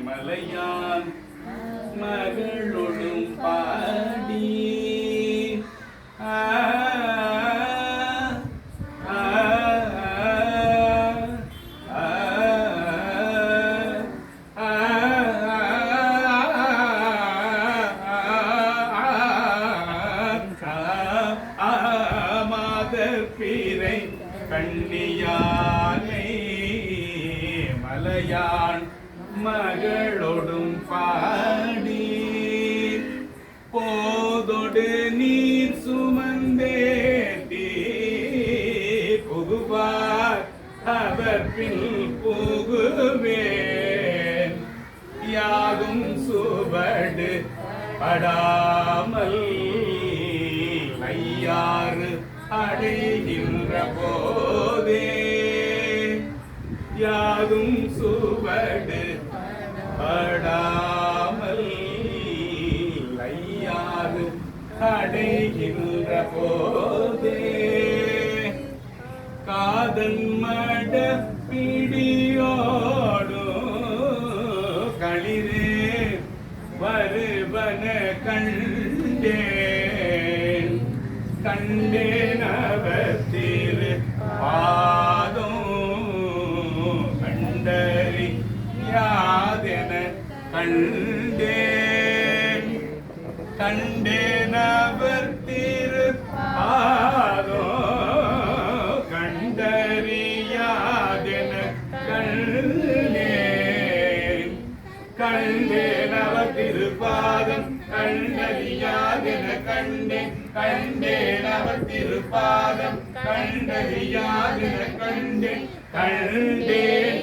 மலையான் மகளொடும் பாடி மாதர் பீரை கண்ணியானை மலையான் மகளோடும் பாடி. போதொடு நீர் சுமந்தேத்தி புகுவார் அவர் பின் புகுவேன் யாகும் சுவடு படாமல் ஐயாறு அடைகின்ற போ. யாதும் சுவடு படாமல் ஐயாது அடைகின்ற போதே. காதல் மட பிடியோடோ களிரே வருவன கண்டேன். கண்டேன் அவர் திரு பாதம் கண்டேன் கண்டேன் அவர் திருப்பாதோ கண்டறியாதென கண்டேன் கண்டேன் அவர் திருப்பாதம் கண்டறியாதென கண்டேன் கண்டேன் அவர் திருப்பாதம் கண்டறியாதென கண்டேன் கண்டேன்